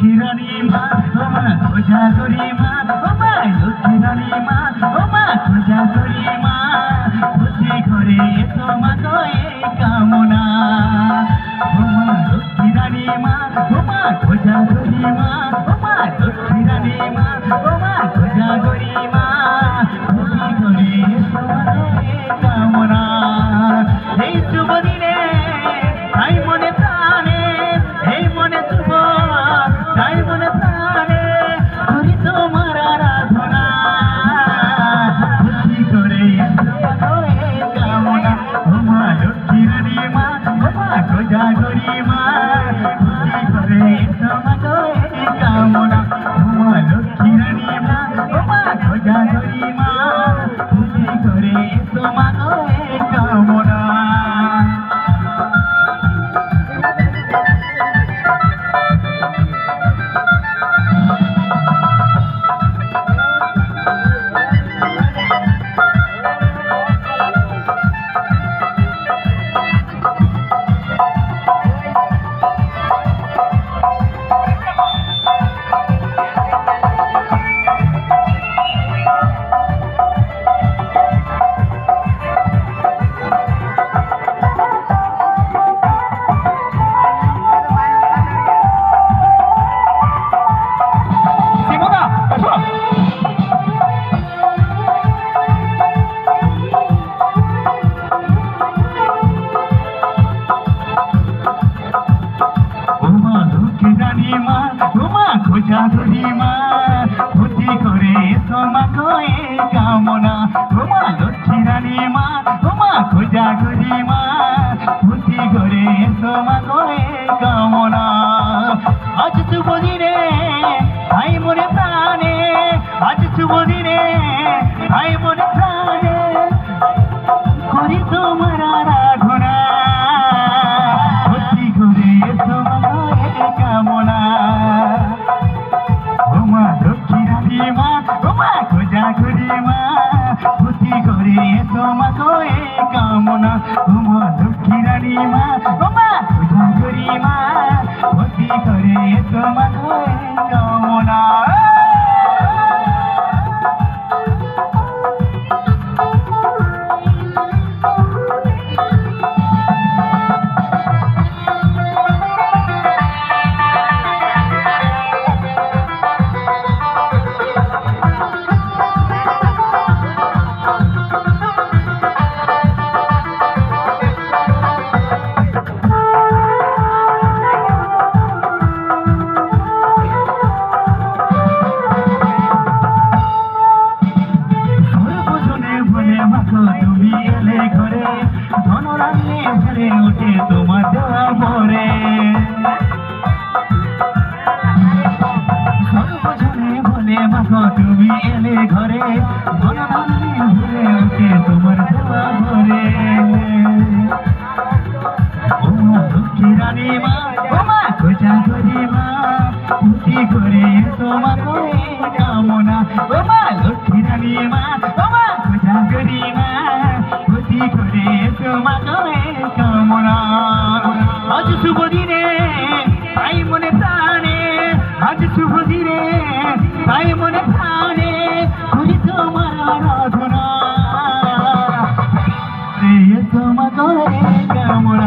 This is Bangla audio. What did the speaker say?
লক্ষ্মীরানী মা ও মা খোঁজা করি মা ও মা লক্ষ্মীরানী মা ও মা খোঁজা করি মা বুঝি ঘরে এসো মা তো এই কামনা। ও মা লক্ষ্মীরানী মা ও মা খোঁজা করি মা ও মা লক্ষ্মীরানী মা আজ শুভ দিনে ভাই মনে প্রাণে আজ শুভ দিনে ভাই মনে ধরে তোমার যমুনা। তোমার কামনা তোমার লক্ষ্মী রানী মা তোমার পূজা করি মা প্রতি করে তোমার কামনা আজ শুভ দিনে তাই মনে প্রাণে আজ শুভ দিনে তাই মনে প্রাণে করি তোমার আরাধনা তোমার কামনা